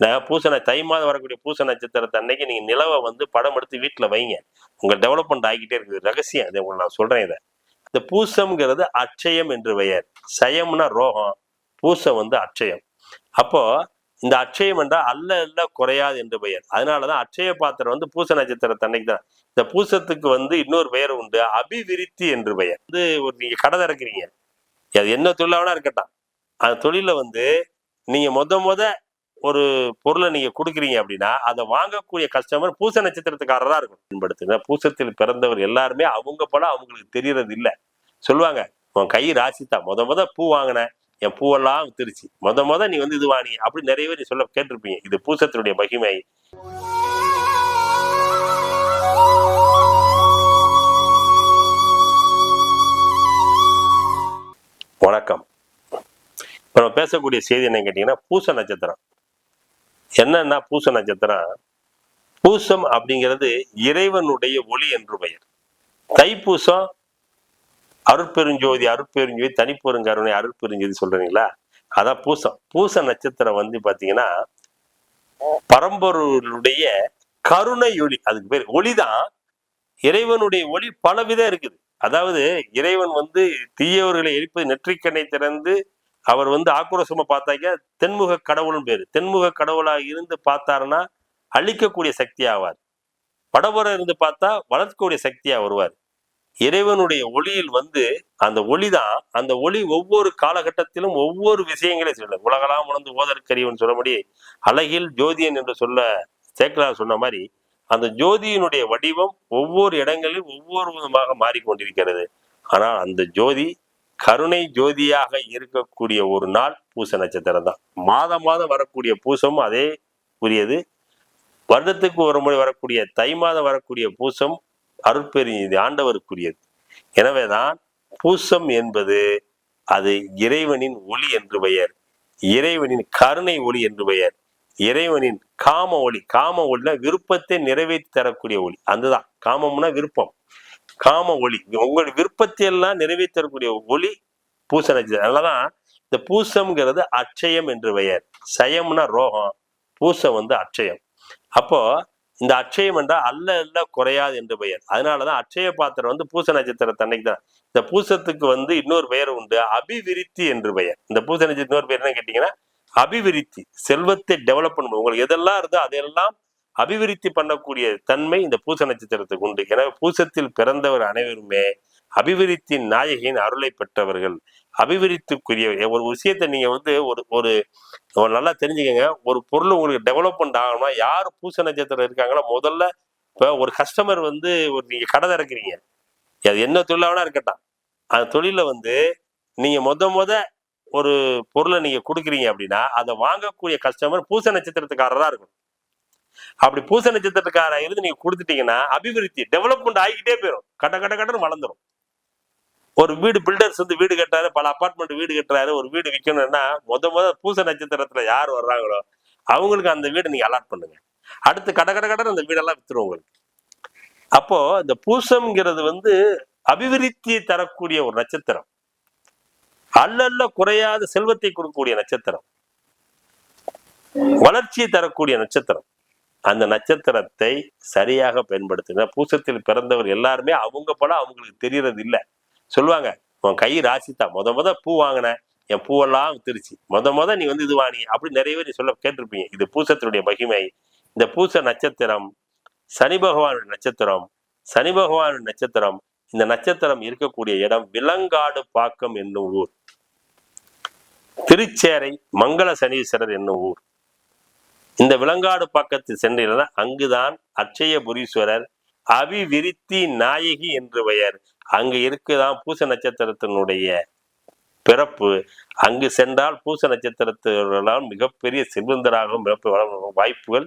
நான் பூச தை மாதம் வரக்கூடிய பூச நட்சத்திரத்தை அன்னைக்கு நீங்க நிலவை வந்து படம் எடுத்து வீட்டுல வைங்க. உங்க டெவலப்மெண்ட் ஆகிட்டே இருக்குது. ரகசியம் இதை உங்களுக்கு நான் சொல்றேன் இதை. இந்த பூசம்ங்கிறது அட்சயம் என்று பெயர். சயம்னா ரோகம் பூசம் வந்து அட்சயம் அப்போ இந்த அட்சயம் என்றால் அல்ல அல்ல குறையாது என்று பெயர். அதனாலதான் அட்சய பாத்திரம் வந்து பூச நட்சத்திரத்தை அன்னைக்கு தான். இந்த பூசத்துக்கு வந்து இன்னொரு பெயர் உண்டு அபிவிருத்தி என்று பெயர். வந்து ஒரு நீங்க கடை திறக்கிறீங்க. அது என்ன தொழிலாவனா இருக்கட்டும். அந்த தொழில வந்து நீங்க மொத மொத ஒரு பொருளை நீங்க கொடுக்குறீங்க அப்படின்னா அதை வாங்கக்கூடிய கஸ்டமர் பூச நட்சத்திரத்துக்காரராக இருக்கும் பயன்படுத்துங்க. பூசத்தில் பிறந்தவர் எல்லாருமே அவங்க படம் அவங்களுக்கு தெரியறது இல்லை. சொல்லுவாங்க உன் கை ராசிதான் முத முத பூ வாங்கினேன் என் பூவெல்லாம் வித்துருச்சு. முத முத நீ வந்து இது வாங்கி அப்படின்னு நிறைய பேர் சொல்ல கேட்டிருப்பீங்க. இது பூசத்தினுடைய மகிமை. வணக்கம். இப்ப நம்ம பேசக்கூடிய செய்தி என்னன்னு கேட்டீங்கன்னா பூச நட்சத்திரம். என்னன்னா பூச நட்சத்திரம்? பூசம் அப்படிங்கிறது இறைவனுடைய ஒளி என்று பெயர். தைப்பூசம் அருட்பெருஞ்சோதி அருட்பெருஞ்சோதி தனிப்பெருங்கருணை அருட்பெருஞ்சோதி சொல்றீங்களா? அதான் பூசம். பூச நட்சத்திரம் வந்து பாத்தீங்கன்னா பரம்பொருளுடைய கருணை ஒளி அதுக்கு பேர் ஒளிதான். இறைவனுடைய ஒளி பலவிதம் இருக்குது. அதாவது இறைவன் வந்து தீயவர்களை எரிப்பது நெற்றிக்கண்ணை திறந்து அவர் வந்து ஆக்ரோஷமா பார்த்தாக்க தென்முக கடவுள்னு பேரு. தென்முக கடவுளாக இருந்து பார்த்தாருன்னா அழிக்கக்கூடிய சக்தி ஆவார் வடபுறம் இருந்து பார்த்தா வளர்க்கக்கூடிய சக்தியா வருவார். இறைவனுடைய ஒளியில் வந்து அந்த ஒளிதான். அந்த ஒளி ஒவ்வொரு காலகட்டத்திலும் ஒவ்வொரு விஷயங்களை சொல்ல உலகலாம் உணர்ந்து ஓதற்கரியவன் சொல்லபடி அழகில் ஜோதியன் என்று சொல்ல சேக்கலார் சொன்ன மாதிரி அந்த ஜோதியினுடைய வடிவம் ஒவ்வொரு இடங்களிலும் ஒவ்வொரு விதமாக மாறிக்கொண்டிருக்கிறது. ஆனால் அந்த ஜோதி கருணை ஜோதியாக இருக்கக்கூடிய ஒரு நாள் பூச நட்சத்திரம் தான். மாதம் மாதம் வரக்கூடிய பூசமும் அதே உரியது வருடத்துக்கு ஒரு முறை வரக்கூடிய தை மாதம் வரக்கூடிய பூசம் அருட்பெருஞ்செய்தி ஆண்டவருக்குரியது. எனவேதான் பூசம் என்பது அது இறைவனின் ஒளி என்று பெயர். இறைவனின் கருணை ஒளி என்று பெயர். இறைவனின் காம ஒளி காம ஒளினா விருப்பத்தை நிறைவேற்றி தரக்கூடிய ஒளி. அதுதான். காமம்னா விருப்பம். காம ஒளி. உங்களுடைய விருப்பத்தை எல்லாம் நிறைவேற்றக்கூடிய ஒளி பூச நட்சத்திரம் அதனாலதான் இந்த பூசம்ங்கிறது அட்சயம் என்று பெயர். சயம்னா ரோகம். பூசம் வந்து அட்சயம் அப்போ இந்த அட்சயம் என்றால் அல்ல அல்ல குறையாது என்று பெயர். அதனாலதான் அட்சய பாத்திரம் வந்து பூச நட்சத்திரத்தை அன்னைக்கு தான். இந்த பூசத்துக்கு வந்து இன்னொரு பெயர் உண்டு அபிவிருத்தி என்று பெயர். இந்த பூச நட்சத்திரம் இன்னொரு பெயர் என்ன கேட்டீங்கன்னா அபிவிருத்தி செல்வத்தை டெவலப் பண்ணும் உங்களுக்கு எதெல்லாம் இருந்தோ அதெல்லாம் அபிவிருத்தி பண்ணக்கூடிய தன்மை இந்த பூச நட்சத்திரத்துக்கு உண்டு. எனவே பூசத்தில் பிறந்தவர் அனைவருமே அபிவிருத்தி நாயகியின் அருளை பெற்றவர்கள். அபிவிருத்திக்குரிய ஒரு விஷயத்தை நீங்க வந்து ஒரு ஒரு நல்லா தெரிஞ்சுக்கங்க. ஒரு பொருள் உங்களுக்கு டெவலப்மெண்ட் ஆகணும்னா யார் பூச நட்சத்திரம் இருக்காங்களோ முதல்ல இப்போ ஒரு கஸ்டமர் வந்து ஒரு நீங்க கடை திறக்கிறீங்க. அது என்ன தொழிலாவனா இருக்கட்டும். அந்த தொழில வந்து நீங்க மொத மொத ஒரு பொருளை நீங்க கொடுக்குறீங்க அப்படின்னா அதை வாங்கக்கூடிய கஸ்டமர் பூச நட்சத்திரத்துக்காரராக இருக்கணும். அப்படி பூச நட்சத்திரக்கார இருந்து நீங்க கொடுத்துட்டீங்கன்னா அபிவிருத்தி டெவலப்மெண்ட் ஆகிக்கிட்டே போயிடும் கட்ட கட்ட கட்டன்னு வளர்ந்துரும். ஒரு வீடு பில்டர்ஸ் வந்து வீடு கட்டுறாரு பல அபார்ட்மெண்ட் வீடு கட்டுறாரு ஒரு வீடு விற்கணும்னா முத முத பூச நட்சத்திரத்துல யார் வர்றாங்களோ அவங்களுக்கு அந்த வீடு நீங்க அலாட் பண்ணுங்க. அடுத்து கட கட கடன் அந்த வீடெல்லாம் வித்துரும் உங்களுக்கு. அப்போ இந்த பூசம்ங்கிறது வந்து அபிவிருத்தியை தரக்கூடிய ஒரு நட்சத்திரம். அல்லல்ல குறையாத செல்வத்தை கொடுக்கக்கூடிய நட்சத்திரம். வளர்ச்சியை தரக்கூடிய நட்சத்திரம். அந்த நட்சத்திரத்தை சரியாக பயன்படுத்துங்க. பூசத்தில் பிறந்தவர் எல்லாருமே அவங்க படம் அவங்களுக்கு தெரியறது இல்லை. சொல்லுவாங்க உன் கை ராசிதான் மொத மொத பூ வாங்கினேன் என் பூவெல்லாம் வித்துருச்சு. மொத மொத நீ வந்து இது வாங்கி அப்படி நிறைய பேர் நீ சொல்ல கேட்டிருப்பீங்க. இது பூசத்தினுடைய மகிமை. இந்த பூச நட்சத்திரம் சனி பகவானுடைய நட்சத்திரம் சனி பகவானுடைய நட்சத்திரம் இந்த நட்சத்திரம் இருக்கக்கூடிய இடம் விலங்காடு பாக்கம் என்னும் ஊர். திருச்சேரை மங்கள சனீஸ்வரர் என்னும் ஊர். இந்த விலங்காடு பக்கத்தில் சென்றீர்கள் அங்குதான் அச்சயபுரீஸ்வரர் அபிவிருத்தி நாயகி என்று பெயர். அங்கு இருக்குதான் பூச நட்சத்திரத்தினுடைய பிறப்பு. அங்கு சென்றால் பூச நட்சத்திரத்தினால் மிகப்பெரிய செல்வந்தராகவும் பிறப்பு வாய்ப்புகள்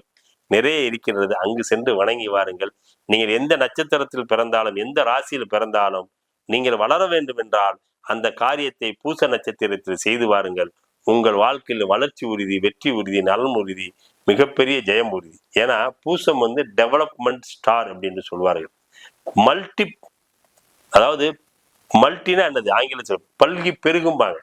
நிறைய இருக்கின்றது. அங்கு சென்று வணங்கி வாருங்கள். நீங்கள் எந்த நட்சத்திரத்தில் பிறந்தாலும் எந்த ராசியில் பிறந்தாலும் நீங்கள் வளர வேண்டும் என்றால் அந்த காரியத்தை பூச நட்சத்திரத்தில் செய்து வாருங்கள். உங்கள் வாழ்க்கையில் வளர்ச்சி உறுதி வெற்றி உறுதி நலன் உறுதி மிகப்பெரிய ஜெயம் உறுதி. ஏன்னா பூசம் வந்து டெவலப்மெண்ட் ஸ்டார் அப்படின்னு சொல்வார்கள் மல்டி அதாவது மல்டினா என்னது? ஆங்கிலத்தில் பல்கி பெருகும்பாங்க.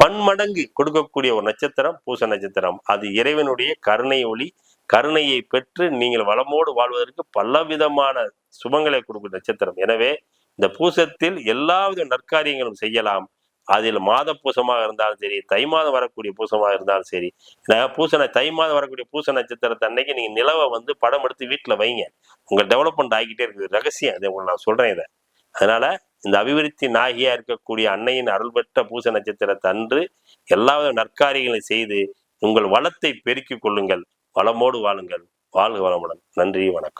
பன்மடங்கு கொடுக்கக்கூடிய ஒரு நட்சத்திரம் பூச நட்சத்திரம். அது இறைவனுடைய கருணை ஒளி கருணையை பெற்று நீங்கள் வளமோடு வாழ்வதற்கு பலவிதமான சுபங்களை கொடுக்கும் நட்சத்திரம். எனவே இந்த பூசத்தில் எல்லாவித நற்காரியங்களும் செய்யலாம். அதில் மாத பூசமாக இருந்தாலும் சரி தை மாதம் வரக்கூடிய பூசமாக இருந்தாலும் சரி பூசனை தை மாதம் வரக்கூடிய பூச நட்சத்திரத்தை அன்னைக்கு நீங்கள் நிலவை வந்து படம் எடுத்து வீட்டில் வைங்க. உங்கள் டெவலப்மெண்ட் ஆகிக்கிட்டே இருக்குது. ரகசியம். இதை உங்களுக்கு நான் சொல்கிறேன் இதை. அதனால இந்த அபிவிருத்தி நாகியா இருக்கக்கூடிய அன்னையின் அருள் பெற்ற பூச நட்சத்திரத்தை அன்று எல்லாவித நற்காரியங்களையும் செய்து உங்கள் வளத்தை பெருக்கிக் கொள்ளுங்கள். வளமோடு வாழுங்கள். வாழ்க வளமுடன். நன்றி வணக்கம்.